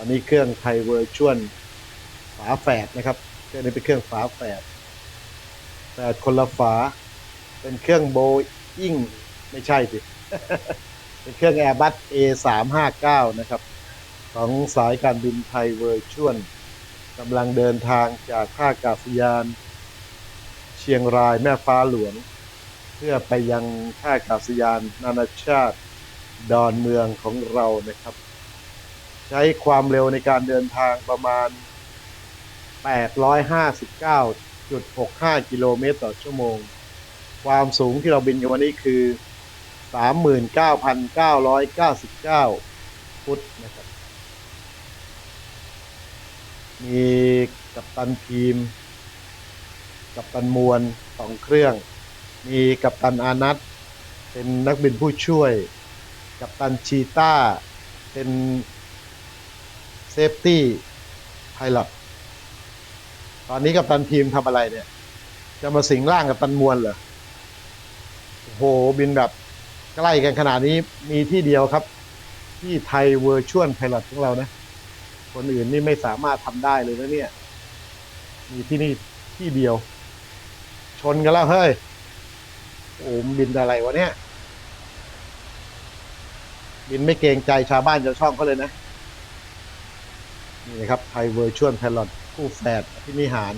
อันนี้เครื่องไทยเวอร์ชวลฝาแฝดนะครับเครื่องนี้เป็นเครื่องฝาแฝดแฝดคนละฝา เป็นเครื่องโบอิงไม่ใช่สิเป็นเครื่อง Airbus A359 นะครับ ของสายการบินไทยเวอร์ชวลกำลังเดินทางจากท่าอากาศยาน เชียงรายแม่ฟ้าหลวง เพื่อไปยังท่าอากาศยานนานาชาติ ดอนเมืองของเรานะครับ ใช้ความเร็วในการเดินทางประมาณ 859.65 กิโลเมตรต่อชั่วโมง ความสูงที่เราบินกันวันนี้คือ 39,999 ฟุตนะครับ มีกัปตันทีม กัปตันมวลสองเครื่อง มีกัปตันอานัทเป็นนักบินผู้ช่วย กัปตันชีต้า เป็น เซฟตี้ไพลอตตอนนี้กัปตันทีมทำอะไรเนี่ย จะมาสิงร่างกัปตันมวลเหรอโอ้โห บินแบบใกล้กันขนาดนี้มีที่เดียวครับ ที่ไทยเวอร์ชวลไพลอตของเรานะ คนอื่นนี่ไม่สามารถทำได้เลยนะเนี่ย มีที่นี่ที่เดียว ชนกันแล้วเฮ้ย โอ้มบินอะไรวะเนี่ย บินไม่เกรงใจชาวบ้านชาวช่องเขาเลยนะ นี่นะครับไทยเวอร์ชวลไพลอตคู่แฝดพินิหาร